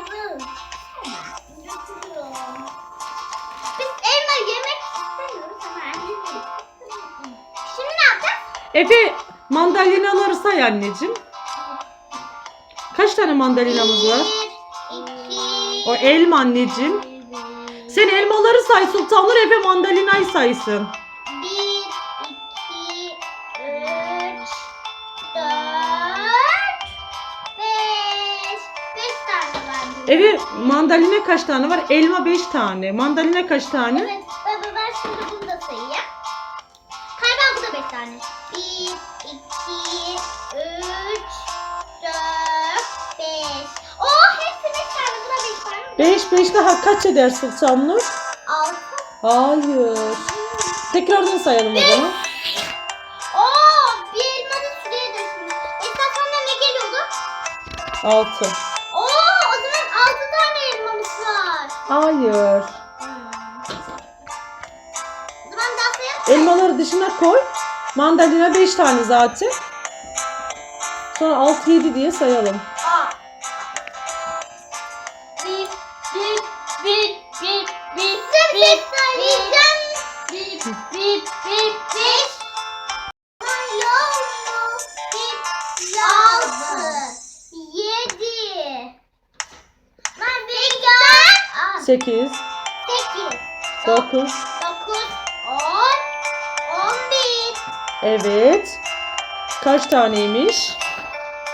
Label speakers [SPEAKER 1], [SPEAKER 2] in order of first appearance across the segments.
[SPEAKER 1] Aydın. Götürüyorum. Biz elma yemek istemiyoruz ama annemiz. Şimdi ne yapacağız?
[SPEAKER 2] Efe mandalinaları say anneciğim. Kaç tane mandalinamız var?
[SPEAKER 1] O
[SPEAKER 2] elma anneciğim. Sen elmaları say Sultanlar Efe mandalinayı saysın.
[SPEAKER 1] Efe mandalina
[SPEAKER 2] kaç tane var? Elma 5 tane. Mandalina kaç tane?
[SPEAKER 1] Evet baba ben şimdi bunu da sayayım. Galiba bu da beş tane. Bir, iki, üç, dört, beş. Oh hepsi beş tane. Bu da beş tane.
[SPEAKER 2] 5 5 daha kaç eder Sultanlar?
[SPEAKER 1] Altı.
[SPEAKER 2] Hayır. Tekrardan sayalım o zaman.
[SPEAKER 1] Oo bir elma da şuraya düşmüş. Esas ne geliyordu?
[SPEAKER 2] 6. Hayır.
[SPEAKER 1] Elmaları
[SPEAKER 2] dışına koy. Mandalina 5 tane zaten. Sonra 6 7 diye sayalım. 8 sekiz,
[SPEAKER 1] 9 dokuz, on, on bir,
[SPEAKER 2] Evet. Kaç taneymiş?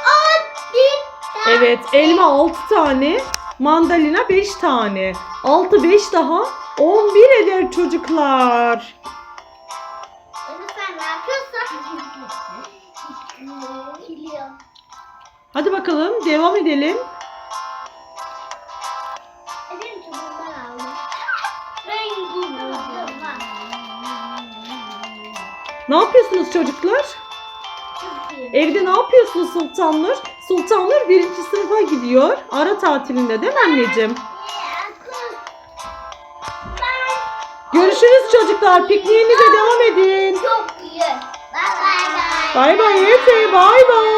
[SPEAKER 1] on bir. Evet, elma
[SPEAKER 2] 6 tane, mandalina 5 tane. 6 5 daha 11 eder çocuklar. Hadi bakalım devam edelim. Ne yapıyorsunuz çocuklar?
[SPEAKER 1] Evde ne
[SPEAKER 2] yapıyorsunuz sultanlar? Sultanlar birinci sınıfa gidiyor. Ara tatilinde değil mi anneciğim?
[SPEAKER 1] Görüşürüz çocuklar. Pikniğinize devam edin.
[SPEAKER 3] Çok iyi. Bye
[SPEAKER 1] bye. Bay bay Efe. Bay bay.